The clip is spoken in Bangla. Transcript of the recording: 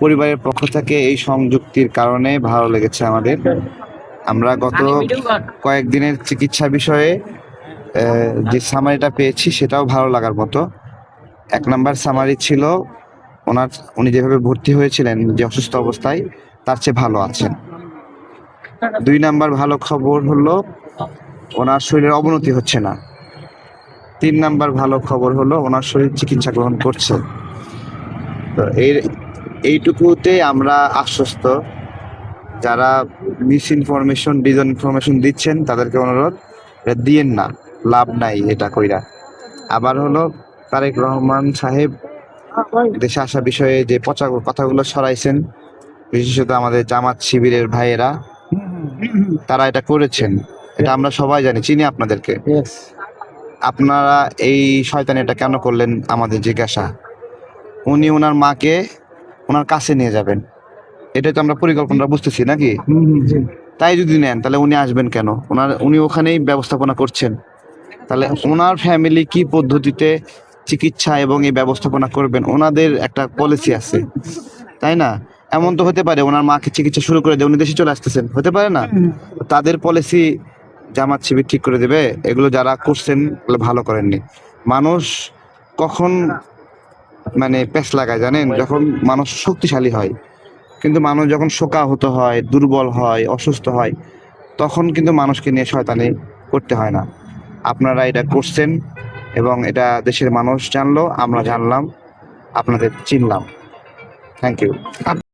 পরিবারের পক্ষ থেকে এই সংযুক্তির কারণে ভালো লেগেছে আমাদের। আমরা গত কয়েকদিনের চিকিৎসা বিষয়ে যে সামারিটা পেয়েছি সেটাও ভালো লাগার মতো। এক নাম্বার সামারি ছিল ওনার উনি যেভাবে ভর্তি হয়েছিলেন যে অসুস্থ অবস্থায় তার চেয়ে ভালো আছেন। দুই নাম্বার ভালো খবর হলো ওনার শরীরের অবনতি হচ্ছে না। তিন নাম্বার ভালো খবর হলো ওনার শরীর চিকিৎসা গ্রহণ করছে। এই এইটুকুতে আমরা আশ্বস্ত। যারা মিস ইনফরমেশন ডিজন ইনফরমেশন দিচ্ছেন তাদেরকে অনুরোধ এটা দিয়েন না লাভ নাই এটা কইরা। আবার হলো তারেক রহমান সাহেব দেশে আসা বিষয়ে যে পচা কথাগুলো সরাইছেন বিশেষত আমাদের জামাত শিবিরের ভাইয়েরা তারা এটা করেছেন। এটা আমরা সবাই জানি চিনি আপনাদেরকে। আপনারা এই শয়তানি এটা কেন করলেন আমাদের জিজ্ঞাসা। উনি ওনার মাকে ওনার কাছে নিয়ে যাবেন। এটা তো আমরা পরিকল্পনা বুঝতেছি নাকি? তাই যদি নেন তাহলে উনি আসবেন কেন? ওনার উনি ওখানেই ব্যবস্থাপনা করছেন। তাহলে ওনার ফ্যামিলি কি পদ্ধতিতে চিকিৎসা এবং এই ব্যবস্থাপনা করবেন? ওনাদের একটা পলিসি আছে। তাই না? এমন তো হতে পারে ওনার মাকে চিকিৎসা শুরু করে দিয়ে উনি দেশে চলে আসতেছেন। হতে পারে না? তাদের পলিসি জামাত শিবির ঠিক করে দেবে। এগুলো যারা করছেন ভালো করেননি। মানুষ কখন মানে প্যাঁচ লাগায়, জানেন? যখন মানুষ শক্তিশালী হয়, কিন্তু মানুষ যখন শোকাহত হয়, দুর্বল হয়, অসুস্থ হয়, তখন কিন্তু মানুষকে নিয়ে শয়তানি করতে হয় না। আপনারা এটা করছেন এবং এটা দেশের মানুষ জানলো, আমরা জানলাম, আপনাদের চিনলাম। Thank you